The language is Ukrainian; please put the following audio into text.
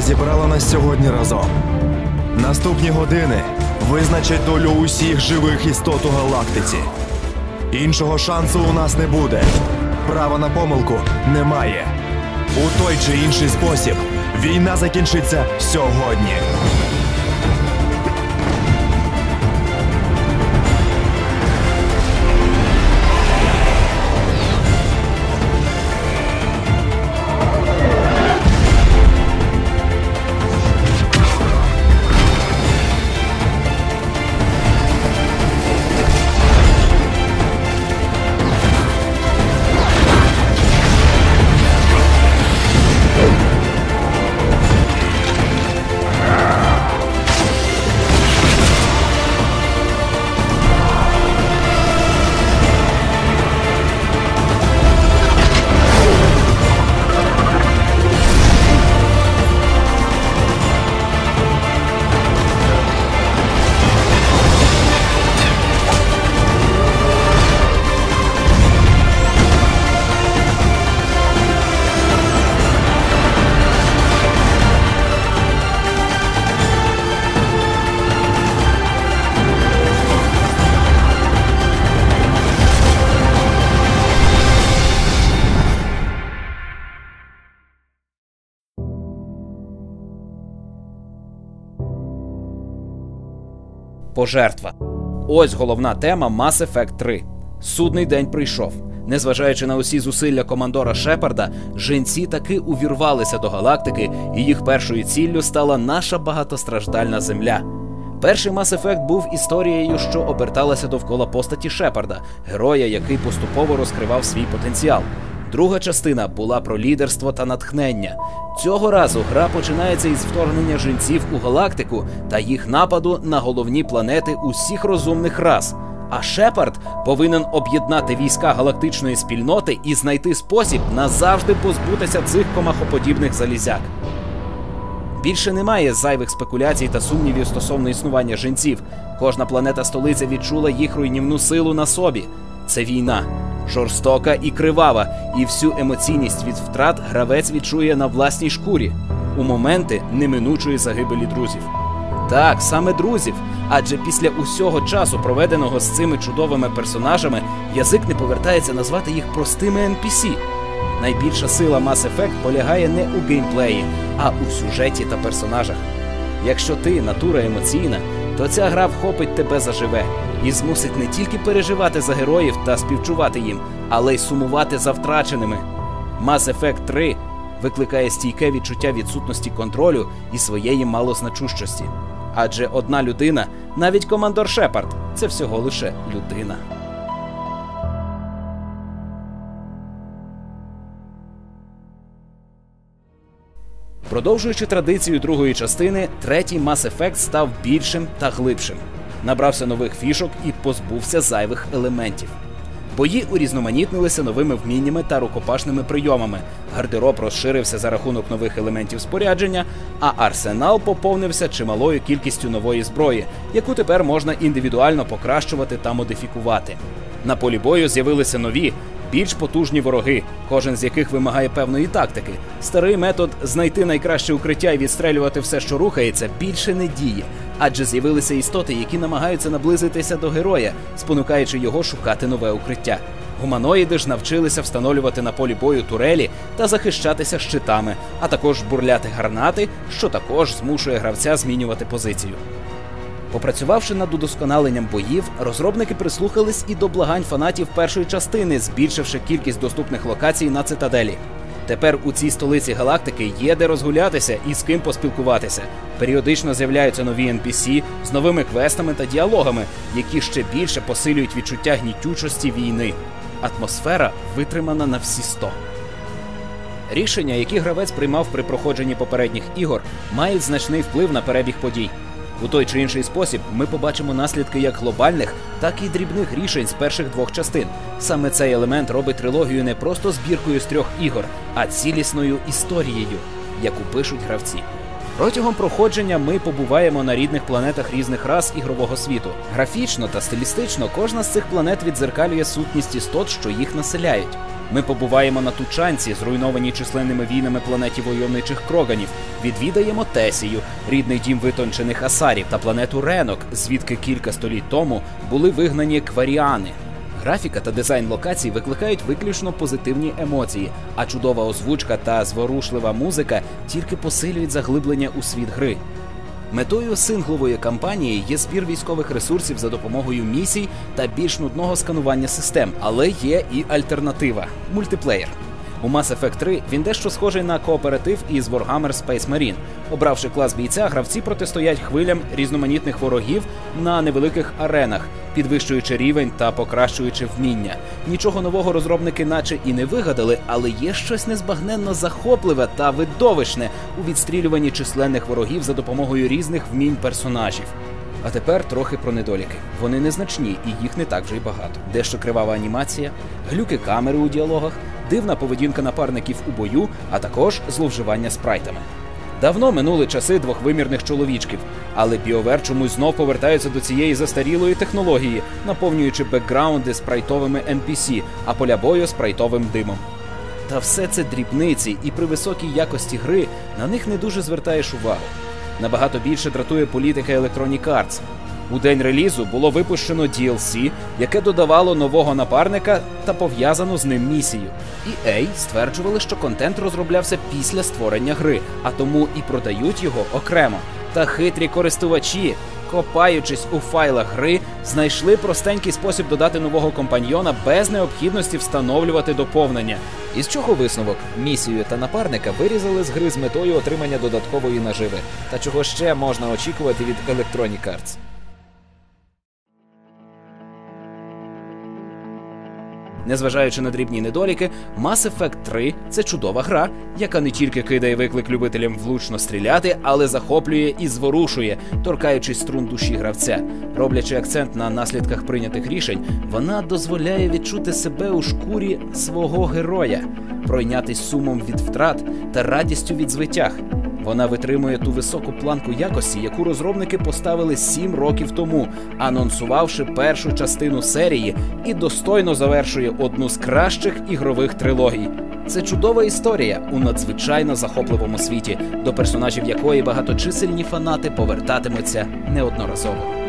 зібрала нас сьогодні разом. Наступні години визначать долю усіх живих істот у галактиці. Іншого шансу у нас не буде. Права на помилку немає. У той чи інший спосіб війна закінчиться сьогодні. Пожертва. Ось головна тема Mass Effect 3. Судний день прийшов. Незважаючи на усі зусилля командора Шепарда, жінці таки увірвалися до галактики, і їх першою ціллю стала наша багатостраждальна земля. Перший Mass Effect був історією, що оберталася довкола постаті Шепарда, героя, який поступово розкривав свій потенціал. Друга частина була про лідерство та натхнення. Цього разу гра починається із вторгнення жінців у галактику та їх нападу на головні планети усіх розумних рас. А Шепард повинен об'єднати війська галактичної спільноти і знайти спосіб назавжди позбутися цих комахоподібних залізяк. Більше немає зайвих спекуляцій та сумнівів стосовно існування жінців. Кожна планета столиця відчула їх руйнівну силу на собі. Це війна, жорстока і кривава, і всю емоційність від втрат гравець відчує на власній шкурі у моменти неминучої загибелі друзів. Так, саме друзів. Адже після усього часу, проведеного з цими чудовими персонажами, язик не повертається назвати їх простими NPC. Найбільша сила Mass Effect полягає не у геймплеї, а у сюжеті та персонажах. Якщо ти натура емоційна, то ця гра вхопить тебе заживе і змусить не тільки переживати за героїв та співчувати їм, але й сумувати за втраченими. Mass Effect 3 викликає стійке відчуття відсутності контролю і своєї малозначущості. Адже одна людина, навіть командор Шепард, це всього лише людина. Продовжуючи традицію другої частини, третій Mass Effect став більшим та глибшим, набрався нових фішок і позбувся зайвих елементів. Бої урізноманітнилися новими вміннями та рукопашними прийомами. Гардероб розширився за рахунок нових елементів спорядження, а арсенал поповнився чималою кількістю нової зброї, яку тепер можна індивідуально покращувати та модифікувати. На полі бою з'явилися нові, більш потужні вороги, кожен з яких вимагає певної тактики. Старий метод знайти найкраще укриття і відстрелювати все, що рухається, більше не діє, адже з'явилися істоти, які намагаються наблизитися до героя, спонукаючи його шукати нове укриття. Гуманоїди ж навчилися встановлювати на полі бою турелі та захищатися щитами, а також бурляти гранати, що також змушує гравця змінювати позицію. Попрацювавши над удосконаленням боїв, розробники прислухались і до благань фанатів першої частини, збільшивши кількість доступних локацій на цитаделі. Тепер у цій столиці галактики є де розгулятися і з ким поспілкуватися. Періодично з'являються нові NPC з новими квестами та діалогами, які ще більше посилюють відчуття гнітючості війни. Атмосфера витримана на всі сто. Рішення, які гравець приймав при проходженні попередніх ігор, мають значний вплив на перебіг подій. У той чи інший спосіб ми побачимо наслідки як глобальних, так і дрібних рішень з перших двох частин. Саме цей елемент робить трилогію не просто збіркою з трьох ігор, а цілісною історією, яку пишуть гравці. Протягом проходження ми побуваємо на рідних планетах різних рас ігрового світу. Графічно та стилістично кожна з цих планет відзеркалює сутність істот, що їх населяють. Ми побуваємо на Тучанці, зруйнованій численними війнами планеті войовничих кроганів. Відвідаємо Тесію, рідний дім витончених асарів та планету Ренок, звідки кілька століть тому були вигнані кваріани. Графіка та дизайн локацій викликають виключно позитивні емоції, а чудова озвучка та зворушлива музика тільки посилюють заглиблення у світ гри. Метою синглової кампанії є збір військових ресурсів за допомогою місій та більш нудного сканування систем, але є і альтернатива мультиплеєр. У Mass Effect 3 він дещо схожий на кооператив із Warhammer Space Marine. Обравши клас бійця, гравці протистоять хвилям різноманітних ворогів на невеликих аренах, підвищуючи рівень та покращуючи вміння. Нічого нового розробники, наче і не вигадали, але є щось незбагненно захопливе та видовищне у відстрілюванні численних ворогів за допомогою різних вмінь персонажів. А тепер трохи про недоліки. Вони незначні і їх не так вже й багато. Дещо кривава анімація, глюки камери у діалогах, дивна поведінка напарників у бою, а також зловживання спрайтами. Давно минули часи двохвимірних чоловічків, але BioWare чомусь знов повертаються до цієї застарілої технології, наповнюючи бекграунди спрайтовими NPC, а поля бою спрайтовим димом. Та все це дрібниці, і при високій якості гри на них не дуже звертаєш увагу. Набагато більше дратує політика Electronic Arts. У день релізу було випущено DLC, яке додавало нового напарника та пов'язану з ним місію. EA стверджували, що контент розроблявся після створення гри, а тому і продають його окремо. Та хитрі користувачі, копаючись у файлах гри, знайшли простенький спосіб додати нового компаньйона без необхідності встановлювати доповнення. Із чого висновок? Місію та напарника вирізали з гри з метою отримання додаткової наживи. Та чого ще можна очікувати від Electronic Arts? Незважаючи на дрібні недоліки, Mass Effect 3 – це чудова гра, яка не тільки кидає виклик любителям влучно стріляти, але захоплює і зворушує, торкаючись струн душі гравця. Роблячи акцент на наслідках прийнятих рішень, вона дозволяє відчути себе у шкурі свого героя, пройнятись сумом від втрат та радістю від звитяг. Вона витримує ту високу планку якості, яку розробники поставили 7 років тому, анонсувавши першу частину серії, і достойно завершує одну з кращих ігрових трилогій. Це чудова історія у надзвичайно захопливому світі, до персонажів якої багаточисельні фанати повертатимуться неодноразово.